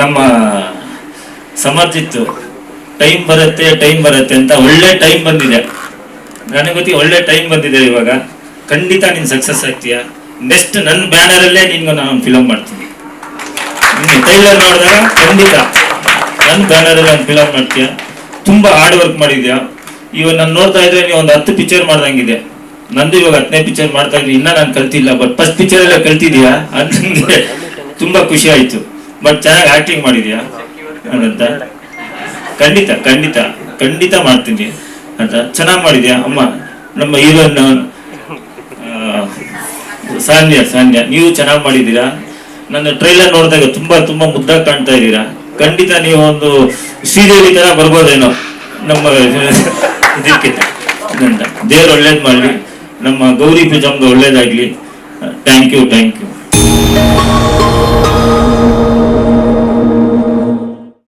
ನಮ್ಮ ಸಮರ್ಜಿತ್ತು. ಟೈಮ್ ಬರುತ್ತೆ ಟೈಮ್ ಬರುತ್ತೆ ಅಂತ ಒಳ್ಳೆ ಟೈಮ್ ಬಂದಿದೆ. ನನಗೆ ಗೊತ್ತಿ ಒಳ್ಳೆ ಟೈಮ್ ಬಂದಿದೆ ಇವಾಗ. ಖಂಡಿತ ನೀನು ಸಕ್ಸಸ್ ಆಗ್ತೀಯ? ನೆಕ್ಸ್ಟ್ ನನ್ನ ಬ್ಯಾನರಲ್ಲೇ ನಿನ್ಗೆ ನಾನು ಫಿಲಮ್ ಮಾಡ್ತೀನಿ. ಟೈಲರ್ ನೋಡಿದಾಗ ಖಂಡಿತ ನನ್ನ ಬ್ಯಾನರಲ್ಲಿ ನಾನು ಫಿಲಮ್ ಮಾಡ್ತೀಯ? ತುಂಬ ಹಾರ್ಡ್ ವರ್ಕ್ ಮಾಡಿದ್ಯಾ? ಇವಾಗ ನಾನು ನೋಡ್ತಾ ಇದ್ರೆ ನೀವು ಒಂದು ಹತ್ತು ಪಿಕ್ಚರ್ ಮಾಡ್ದಂಗಿದೆ. ನಂದು ಇವಾಗ ಹತ್ತನೇ ಪಿಕ್ಚರ್ ಮಾಡ್ತಾ ಇದ್ದೀನಿ. ಇನ್ನ ನಾನು ಕಲ್ತಿಲ್ಲ ಬಟ್ ಫಸ್ಟ್ ಪಿಕ್ಚರ್ ಎಲ್ಲ ಕಲ್ತಿದ್ಯಾ ನನಗೆ ತುಂಬಾ ಖುಷಿ ಆಯ್ತು. ಬಟ್ ಚೆನ್ನಾಗಿ ಆಕ್ಟಿಂಗ್ ಮಾಡಿದ್ಯಾ? ಅಂತ ಖಂಡಿತ ಖಂಡಿತ ಖಂಡಿತ ಮಾಡ್ತೀನಿ. ಅಂತ? ಚೆನ್ನಾಗಿ ಮಾಡಿದ್ಯಾ? ಅಮ್ಮ, ನಮ್ಮ ಹೀರೋನ್? ಸಾನ್ಯ ಸಾನ್ಯ, ನೀವು ಚೆನ್ನಾಗಿ ಮಾಡಿದ್ದೀರಾ? ನನ್ನ ಟ್ರೈಲರ್ ನೋಡಿದಾಗ ತುಂಬಾ ತುಂಬಾ ಮುದ್ದಾಗಿ ಕಾಣ್ತಾ ಇದ್ದೀರಾ? ಖಂಡಿತ ನೀವು ಒಂದು ಸೀರಿಯಲ್ ತರ ಬರ್ಬೋದೇನೋ? ನಮ್ಮ ಇದಕ್ಕೆ. ದೇವ್ರು ಒಳ್ಳೇದು ಮಾಡಲಿ. ನಮ್ಮ ಗೌರಿ ಪೂಜಮ್ಗೆ ಒಳ್ಳೇದಾಗ್ಲಿ. Thank you thank you